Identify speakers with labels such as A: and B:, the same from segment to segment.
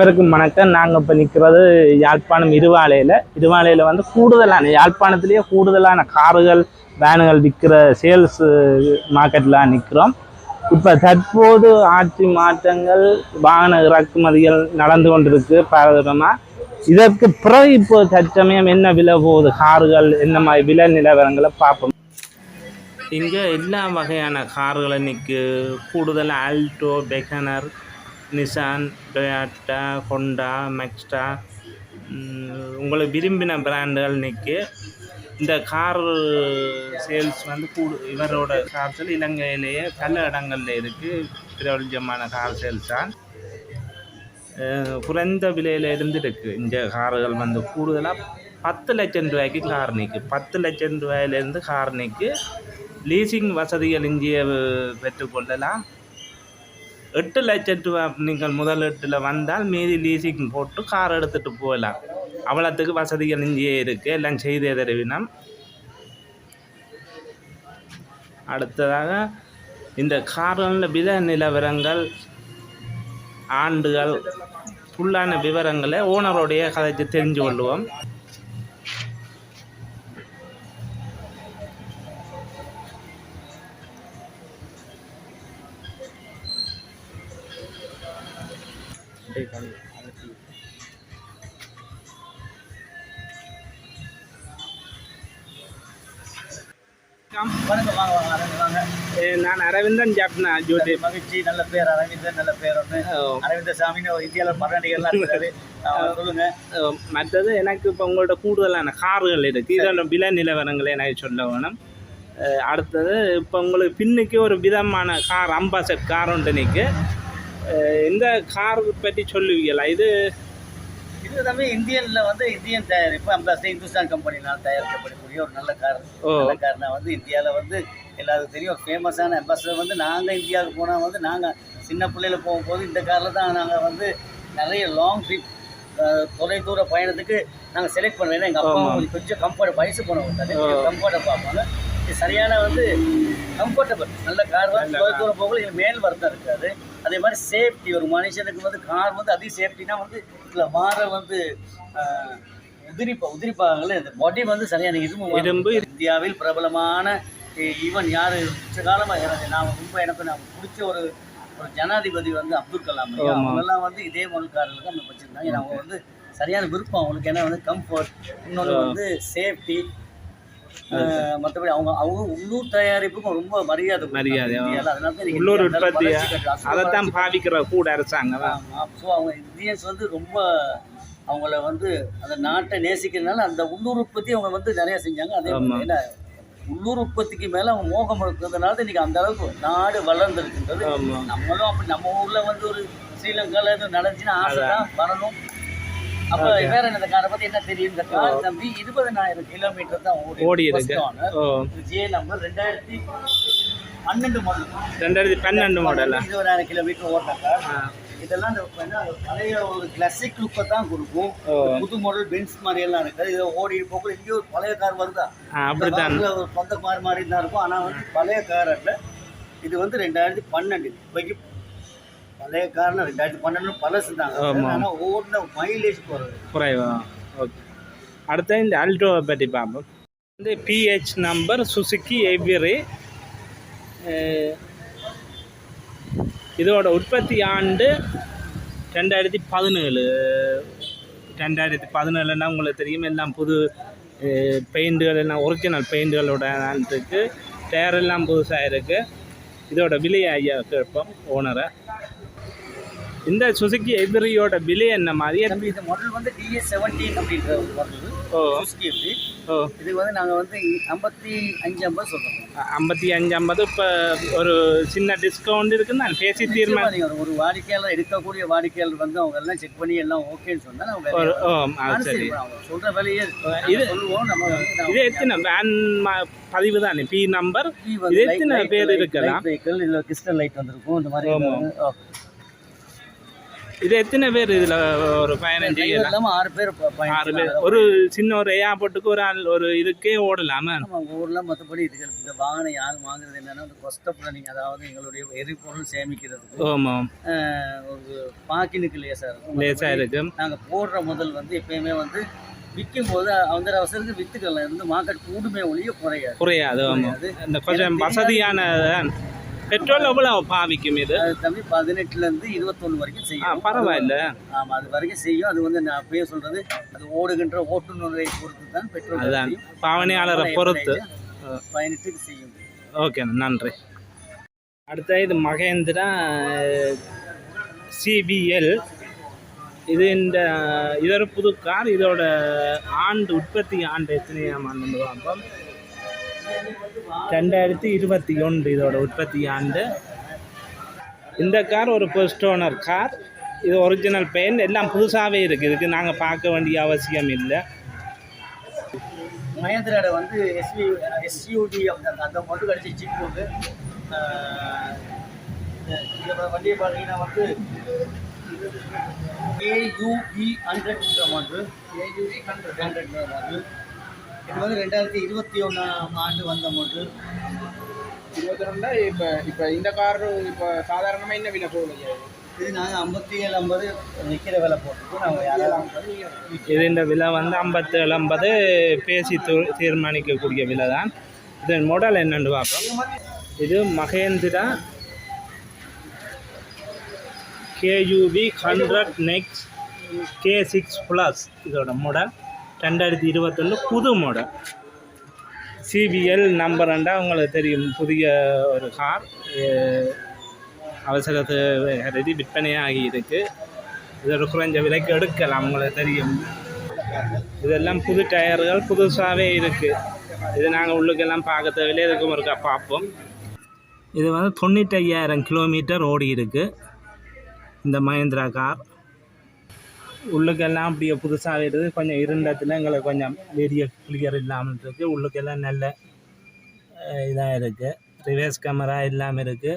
A: அனைவருக்கும் வணக்கம். நாங்கள் இப்போ நிற்கிறது யாழ்ப்பாணம் இருவாலையில். இருவாலையில் வந்து கூடுதலான யாழ்ப்பாணத்திலேயே கூடுதலான கார்கள் வேனுகள் விற்கிற சேல்ஸ் மார்க்கெட்டில் நிற்கிறோம் இப்போ தற்போது ஆட்சி மாற்றங்கள் வாகன இறக்குமதிகள் நடந்து கொண்டிருக்கு பாரதமாக இதற்கு பிறகு இப்போ தற்சமயம் என்ன விலை போகுது? கார்கள் என்ன மாதிரி விலை நிலவரங்களை பார்ப்போம். இங்கே எல்லா வகையான கார்களை நிற்கு கூடுதலாக ஆல்டோ பெகனர் நிசான் டொயாட்டா ஹொண்டா மெக்ஸ்டா உங்களுக்கு விரும்பின பிராண்டுகள் நிற்கு இந்த கார் சேல்ஸ் வந்து கூடு இவரோட கார் சேல் இலங்கையிலேயே பல இடங்கள்ல இருக்குது பிரபஞ்சமான கார் சேல்ஸ் தான். குறைந்த விலையில் இருந்துருக்கு. இந்த கார்கள் வந்து கூடுதலாக பத்து லட்சம் ரூபாய்க்கு கார் நிற்கு பத்து லட்சம் ரூபாயிலேருந்து கார் நிற்கு லீசிங் வசதிகள் இங்கே பெற்றுக்கொள்ளலாம் எட்டு லட்சம் ரூபா நீங்கள் முதலீட்டில் வந்தால் மீதி லீசிங் போட்டு கார் எடுத்துகிட்டு போகலாம். அவ்வளோத்துக்கு வசதிகள் இங்கேயே இருக்குது எல்லாம் செய்தே தருவினம். அடுத்ததாக இந்த கார்களில் வித நிலவரங்கள் ஆண்டுகள் ஃபுல்லான விவரங்களை ஓனருடைய கதைச்சு தெரிஞ்சு கொள்வோம். நான் அரவிந்தன் ஜப்னா ஜோதி.
B: மகிழ்ச்சி நல்ல பேர் அரவிந்தன் நல்ல பேர் ஒன்று அரவிந்த சாமின்னு இந்தியாவில் பரநடிகர்லாம் இருக்காரு. சொல்லுங்க.
A: மற்றது எனக்கு இப்போ உங்களோட கூடுதலான கார்கள் இருக்குது இதோட விலை நிலவரங்களை எனக்கு சொல்ல வேணும். அடுத்தது இப்போ உங்களுக்கு பின்னுக்கு ஒரு விதமான கார் அம்பாசட் கார் ஒன்று நிற்கு இந்த கார் பற்றி சொல்லுவீங்களா? இது
B: இது தம்பி இந்தியன்ல வந்து இந்தியன் தயாரிப்பு. அம்பாசிடர் இந்துஸ்தான் கம்பெனினால் தயாரிக்கப்படக்கூடிய ஒரு நல்ல கார் நல்ல கார் நான் வந்து இந்தியாவில் வந்து எல்லாருக்கும் தெரியும். ஒரு ஃபேமஸான அம்பாசிடர் வந்து நாங்கள் இந்தியாவுக்கு போனால் வந்து நாங்கள் சின்ன பிள்ளையில போகும்போது இந்த காரில் தான் நாங்கள் வந்து நிறைய லாங் ட்ரிப் தொலைதூர பயணத்துக்கு நாங்கள் செலக்ட் பண்ணுவோம். ஏன்னா எங்கள் அப்பா. கொஞ்சம் கம்ஃபர்ட் வயசு போனவங்க. கம்ஃபர்ட்டை பார்ப்பாங்க. இது சரியான வந்து கம்ஃபர்டபுள் நல்ல கார்
A: நல்ல
B: தொலை தூரம் போகல மேல் வருத்தம் இருக்காது. அதே மாதிரி சேஃப்டி ஒரு மனுஷனுக்கு வந்து கார் வந்து அதிக சேஃப்டினா வந்து இதில் மாற வந்து உதிரிப்பா உதிரிப்பாகல இந்த பாடி வந்து சரியான இரும்பு
A: இரும்பு
B: இந்தியாவில் பிரபலமான ஈவன் யார் உச்ச காலமாக எனக்கு நான் ரொம்ப எனக்கு நான் பிடிச்ச ஒரு ஒரு ஜனாதிபதி வந்து அப்துல் கலாம். அவங்கெல்லாம் வந்து இதே காரில் தான் வச்சுருந்தாங்க அவங்க வந்து சரியான விருப்பம் அவங்களுக்கு ஏன்னா வந்து கம்ஃபர்ட் இன்னொன்று. வந்து சேஃப்டி மற்றபடி அவங்க அவங்க உள்ளூர் தயாரிப்புக்கும் ரொம்ப மரியாதை
A: மரியாதை, உள்ளூர்
B: அசுர
A: அதைத்தான் பாவிக்கிற கூட அரசாங்கம்
B: ஸோ அவங்க இந்தியன்ஸ் வந்து ரொம்ப அவங்கள வந்து அந்த நாட்டை நேசிக்கிறதுனால அந்த உள்ளூர் உற்பத்தி அவங்க வந்து நிறைய செஞ்சாங்க. அதே. மாதிரி உள்ளூர் உற்பத்திக்கு மேலே அவங்க மோகம் இருக்கிறதுனால தான் இன்னைக்கு அந்த அளவுக்கு நாடு வளர்ந்துருக்குன்றது. நம்மளும் அப்படி நம்ம ஊரில் வந்து ஒரு ஸ்ரீலங்காவில் நடந்துச்சுன்னா ஆசை தான் வரணும். அப்போ. வேற இந்த காரை பற்றி என்ன தெரியும் தம்பி இருபதனாயிரம் கிலோமீட்டர் தான் ஓடி
A: இருக்கு
B: ஜே நம்பர் ரெண்டாயிரத்தி பன்னெண்டு மாடல்
A: ரெண்டாயிரத்தி பன்னெண்டு மாடலா
B: இருபதாயிரம் கிலோமீட்டர் ஓட்ட கார்
A: ஆ.
B: இதெல்லாம் பழைய ஒரு கிளாசிக் லுக்கை தான் கொடுக்கும். புது மாடல் பென்ஸ் மாதிரி எல்லாம் இருக்குது இதை ஓடி போக்குள்ள இங்கே ஒரு பழைய கார் வருதா?
A: அப்படித்தான்.
B: ஒரு சொந்த கார் மாதிரி தான் இருக்கும். ஆனால் வந்து பழைய கார் இது வந்து ரெண்டாயிரத்தி பன்னெண்டு. இப்போக்கி பழைய கார்னா ரெண்டாயிரத்தி பன்னெண்டு பழசு தான். ஆனால் ஓடின மைலேஜ் குறைவு.
A: குறைவா? ஓகே. அடுத்து இந்த அல்ட்ரோவை பற்றி பார்ப்போம். வந்து பிஹெச் நம்பர் சுசுக்கி எவ்விரி இதோட உற்பத்தி ஆண்டு ரெண்டாயிரத்தி பதினேழு. ரெண்டாயிரத்தி பதினேழுனா உங்களுக்கு தெரியும் எல்லாம் புது பெயிண்டுகள் எல்லாம் ஒரிஜினல் பெயிண்டுகளோட இருக்குது டயர் எல்லாம் புதுசாக இருக்குது இதோட விலையை ஐயா கேட்போம் ஓனரை இந்த சுசுக்கி எவ்ரியோட விலை என்ன மாதிரி
B: இந்த மாடல் வந்து டிஎஸ் செவன்டீன் அப்படின்ற மாடல்
A: ஓ.
B: சுசுகி எப்படி
A: ஓ.
B: இது வந்து நாங்கள் வந்து ஐம்பத்தி அஞ்சு ஐம்பது சொல்கிறோம்
A: ஐம்பத்தி அஞ்சு ஐம்பது இப்போ ஒரு சின்ன டிஸ்கவுண்ட் இருக்குன்னு நான் பேசி தீர்மானம்.
B: நீங்க ஒரு வாடிக்கையாளர் எடுக்கக்கூடிய வாடிக்கையாளர் வந்து அவங்க எல்லாம் செக் பண்ணி எல்லாம் ஓகேன்னு சொன்னா நம்ம
A: ஒரு
B: வேலையை
A: ஓ ஆ,
B: ஆனா
A: சரி.
B: அவங்க சொல்ற வேலையே
A: இது-
B: சொல்லுவோம் நம்ம
A: இது எத்தனை வேன் பதிவு தானே? பி நம்பர் இது எத்தனை பேர் இருக்கலாம்?
B: vehicle, இதுல கிறிஸ்டல் லைட் வந்திருக்கும் இந்த மாதிரி.
A: இது எத்தனை பேர் இதில் ஒரு பயணம்
B: டிரைவர்
A: செய்யலாம்
B: இல்லாம ஆறு பேர்
A: ஆறு பேர். ஒரு சின்ன ஒரு ஏர்போர்ட்டுக்கு ஒரு ஆள் ஒரு இதுக்கே ஓடலாமா?
B: ஊர்ல மற்றபடி இதுகள் இந்த வாகனம் யாரும் வாங்குறது என்னன்னா இந்த கொஸ்டப்பில் நீங்கள் அதாவது எங்களுடைய எரிபொருள் சேமிக்கிறதுக்கு
A: ஆமாம்
B: ஒரு பாக்கினுக்கு லேசாக இருக்கும்.
A: லேசாக இருக்கும்.
B: நாங்கள் போடுற முதல் வந்து எப்பயுமே வந்து விற்கும் போது அந்த அவசரத்துக்கு வித்துக்கலாம். இருந்து மார்க்கெட் கூடுமே ஒழிய குறையாது.
A: குறையாது ஆமாம்
B: குறையாது.
A: இந்த கொஞ்சம் வசதியான பெட்ரோல் எவ்வளோ பாவிக்கும் இது?
B: அது தம்பி பதினெட்டுல இருந்து இருபத்தொன்னு வரைக்கும் செய்யும்.
A: பரவாயில்ல.
B: ஆமா அது வரைக்கும் செய்யும். அது வந்து நான் அப்பயே சொல்றது அது ஓடுகின்ற ஓட்டுநரை பொறுத்து தான் பெட்ரோல்
A: அதுதான் பாவனையாளரை பொறுத்து.
B: பதினெட்டுக்கு செய்யும்.
A: ஓகே நன்றி. அடுத்த இது மகேந்திரா சிபிஎல். இது இந்த இது ஒரு புது கார். இதோட ஆண்டு உற்பத்தி ஆண்டு எத்தனையாம் ஆண்டு பார்ப்போம். ரெண்டாயிரத்தி இருபத்தி ஒன்று இதோட உற்பத்தி ஆண்டு. இந்த கார் ஒரு ஃபர்ஸ்ட் ஓனர் கார். இது ஒரிஜினல் பெயிண்ட் எல்லாம் புதுசாகவே இருக்குது இதுக்கு நாங்கள் பார்க்க வேண்டிய அவசியம் இல்லை.
B: மகேந்திராட வந்து எஸ்வி எஸ்யூடி அந்த அந்த மட்டும் கழிச்சு வந்து வண்டியை பார்த்தீங்கன்னா வந்து ஏயூபி hundred model hundred hundred model இது வந்து ரெண்டாயிரத்தி இருபத்தி ஒன்றாம் ஆண்டு வந்த மோட்ரு
C: இருபத்தி ரெண்டா இப்போ இப்போ இந்த கார் இப்போ சாதாரணமாக என்ன விலை போகுது?
B: இது நாங்கள் ஐம்பத்தி ஏழு ஐம்பது விற்கிற விலை போட்டுட்டு நாங்கள் யாராலும்
A: இது இந்த விலை வந்து ஐம்பத்தேழு ஐம்பது பேசி தீர்மானிக்கக்கூடிய விலை தான் இதன் மாடல் என்னென்று பார்ப்போம். இது Mahindra KUV hundred next K six plus இதோட மாடல் ரெண்டாயிரத்தி இருபத்தொன்று புது மாடல் சிபிஎல் நம்பர் ரெண்டா உங்களுக்கு தெரியும். புதிய ஒரு கார் அவசரத்து கருதி விற்பனையாகி இருக்கு இதோட குறைஞ்ச விலைக்கு எடுக்கலாம் உங்களுக்கு தெரியும். இதெல்லாம் புது டயர்கள் புதுசாகவே இருக்குது இது நாங்கள் உள்ளுக்கெல்லாம் பார்க்க தேவையில்லை இதுக்கும் ஒருக்கா பார்ப்போம். இது வந்து தொண்ணூற்றி ஐயாயிரம் கிலோமீட்டர் ஓடி இருக்குது இந்த மஹேந்திரா கார் உள்ளுக்கெல்லாம் அப்படியே புதுசாக இருக்குது கொஞ்சம் இருண்டத்தில் எங்களுக்கு கொஞ்சம் வீடியோ கிளியர் இல்லாமல் இருக்குது உள்ளுக்கெல்லாம் நல்ல இதாக இருக்குது ரிவர்ஸ் கேமரா இல்லாமல் இருக்குது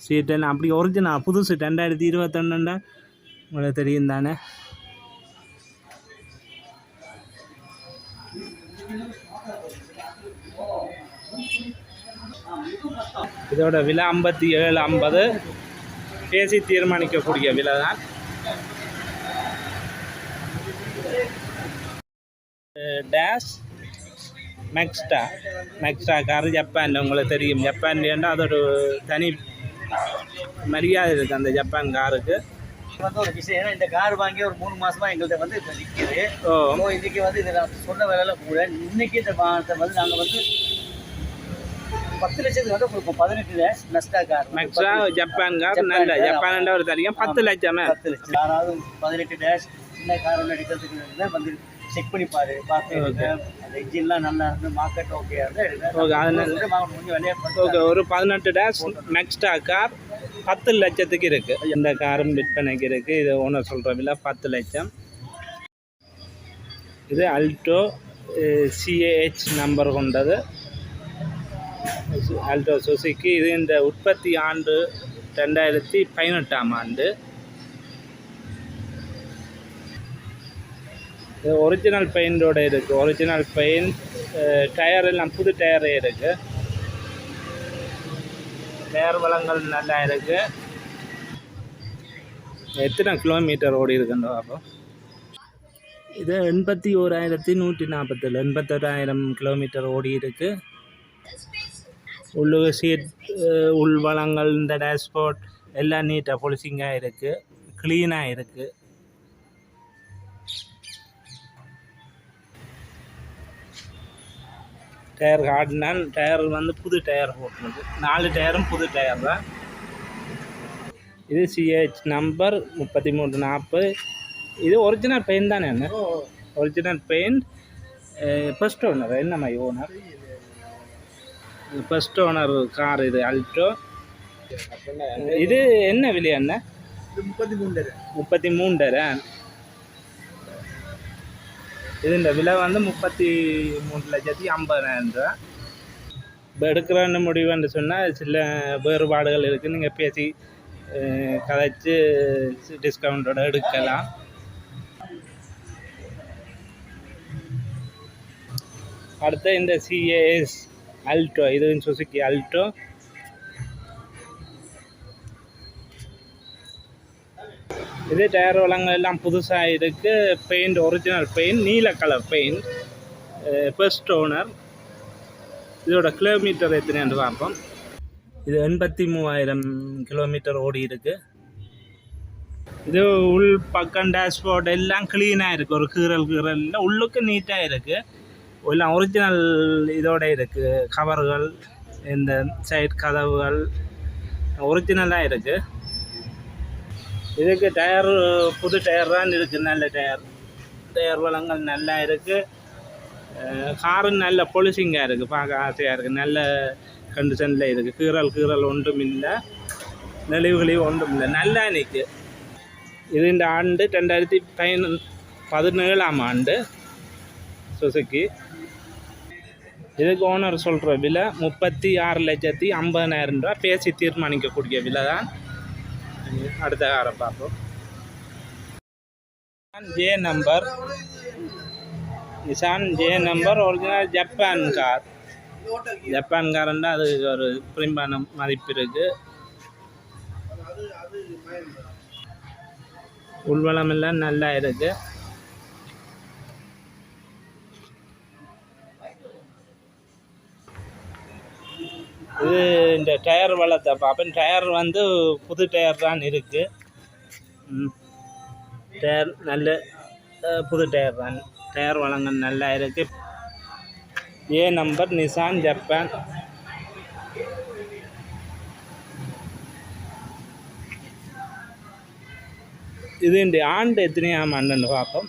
A: சீட்டன் அப்படி ஒரிஜினல் புதுசு. ரெண்டாயிரத்தி இருபத்தொன்னுண்டா உங்களுக்கு தெரியும் தானே? இதோட விலை ஐம்பத்தி ஏழு ஐம்பது. பேசி தீர்மானிக்கக்கூடிய விலை தான். டேஷ் மெக்ஸ்டா மெக்ஸ்டா கார் ஜப்பான் உங்களுக்கு தெரியும். ஜப்பான்லேண்டா அது ஒரு தனி மரியாதை இருக்குது அந்த ஜப்பான் காருக்கு
B: வந்து ஒரு விஷயம் ஏன்னா இந்த கார் வாங்கி ஒரு மூணு மாசமா எங்கள்கிட்ட வந்து இப்போ நிற்கிது இன்னைக்கு வந்து இதை நான் சொன்ன விலையில கூட இன்னைக்கு இந்த வாகனத்தை வந்து நாங்கள் வந்து பத்து லட்சத்துக்கு வந்து கொடுப்போம். பதினெட்டு லேக்ஸ் நஸ்டா கார்
A: மெக்ஸ்டா ஜப்பான் கார் நல்ல ஜப்பான் ஒரு தெரியும் பத்து லட்சமே.
B: பத்து லட்சம். யாராவது பதினெட்டு டேஷ் இந்த கார் ஒன்று எடுக்கிறதுக்கு வந்து செக் பண்ணி பாரு. பார்த்து எடுங்க. அந்த இன்ஜின்லாம் நல்லா இருந்து மார்க்கெட் ஓகே
A: ஓகே ஒரு பதினெட்டு டேஷ் மெக்ஸ்டா கார் பத்து லட்சத்துக்கு இருக்குது இந்த காரும் விற்பனைக்கு இருக்குது இது ஓனர் சொல்கிற விலை பத்து லட்சம். இது அல்டோ சிஏஹெச் நம்பர் கொண்டது. ஆல்டோ சுசுக்கி இது இந்த உற்பத்தி ஆண்டு ரெண்டாயிரத்தி பதினெட்டாம் ஆண்டு. இது ஒரிஜினல் பெயிண்டோட இருக்குது ஒரிஜினல் பெயிண்ட் டயர் எல்லாம் புது டயரே இருக்குது டயர் வளங்கள் நல்லா இருக்குது எத்தனை கிலோமீட்டர் ஓடி இருக்குன்னு அப்போ இது எண்பத்தி ஓராயிரத்தி நூற்றி நாற்பத்தேழு. எண்பத்தோராயிரம் கிலோமீட்டர் ஓடி இருக்குது உள்ளு சீட் உள் வளங்கள் இந்த டேஷ்போர்ட் எல்லாம் நீட்டாக பொலிசிங்காக இருக்குது க்ளீனாக இருக்குது டயர் காட்டினால் டயர் வந்து புது டயர் போட்டுருக்கு நாலு டயரும் புது டயர் தான். இது சிஹெச் நம்பர் முப்பத்தி மூணு நாற்பது. இது ஒரிஜினல் பெயிண்ட் தானே என்ன ஒரிஜினல் பெயிண்ட் ஃபர்ஸ்ட் ஓனர் என்னம்மா ஓனர் ஃபர்ஸ்ட் ஓனர் கார் இது அல்டோ இது என்ன விலை என்ன
C: முப்பத்தி மூணு
A: முப்பத்தி மூன்றரை. இது இந்த விலை வந்து முப்பத்தி மூணு லட்சத்தி ஐம்பதாயிரம் ரூபா. இப்போ எடுக்கிறன்னு முடிவுன்னு சொன்னால் சில வேறுபாடுகள் இருக்குது நீங்கள் பேசி கதைச்சு டிஸ்கவுண்டோட எடுக்கலாம். அடுத்து இந்த சிஏஎஸ் அல்டோ இது சுசுக்கி அல்டோ இது டயர் வளங்கள் எல்லாம் புதுசாக இருக்கு பெயிண்ட் ஒரிஜினல் பெயிண்ட் நீல கலர் பெயிண்ட் ஃபர்ஸ்ட் ஓனர் இதோட கிலோமீட்டர் எத்தனைன்னு பார்ப்போம் இது எண்பத்தி மூவாயிரம் கிலோமீட்டர் ஓடி இருக்கு இது உள் பக்கம் டேஷ்போர்ட் எல்லாம் க்ளீனாக இருக்குது ஒரு கீறல் கீறல் இல்லை உள்ளுக்கு நீட்டாக இருக்குது எல்லாம் ஒரிஜினல் இதோட இருக்குது கவர்கள் இந்த சைட் கதவுகள் ஒரிஜினலாக இருக்குது இதுக்கு டயர் புது டயர் தான் இருக்குது நல்ல டயர் டயர் வளங்கள் நல்லா இருக்குது காரு நல்ல பொலிசிங்காக இருக்குது பார்க்க ஆசையாக இருக்குது நல்ல கண்டிஷனில் இருக்குது கீறல் கீறல் ஒன்றும் இல்லை. நெளிவுகளையும் ஒன்றும் இல்லை. நல்லா நிற்கு இது இந்த ஆண்டு ரெண்டாயிரத்தி பதின பதினேழாம் ஆண்டு. சுசுக்கி இதுக்கு ஓனர் சொல்கிற விலை முப்பத்தி ஆறு லட்சத்தி ஐம்பதனாயிரம் ரூபா. பேசி தீர்மானிக்கக்கூடிய விலை தான். அடுத்த காரை பார்ப்போம். J number Nissan J number original Japan car Japan காரண்டா அது ஒரு பிரிம்பான மதிப்பு இருக்குது உள்வளம் எல்லாம் நல்லா இருக்குது இது இந்த டயர் வளத்தை பார்ப்பேன் டயர் வந்து புது டயர் தான் இருக்குது டயர் நல்ல புது டயர் தான். டயர் வளங்கள் நல்லா இருக்குது ஏ நம்பர் நிசான் ஜப்பான். இது இந்த ஆண்டு எத்தனையாம் ஆண்டுன்னு பார்ப்போம்.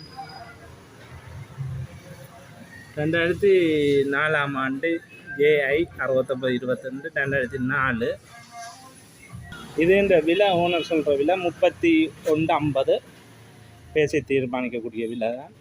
A: ரெண்டாயிரத்தி நாலாம் ஆண்டு ஏஐ அறுபத்தொம்பது இருபத்தெண்டு ரெண்டாயிரத்தி நாலு. இது இந்த விலை ஓனர் சொல்கிற விலை முப்பத்தி ஒன்று ஐம்பது. பேசி தீர்மானிக்கக்கூடிய விலை தான்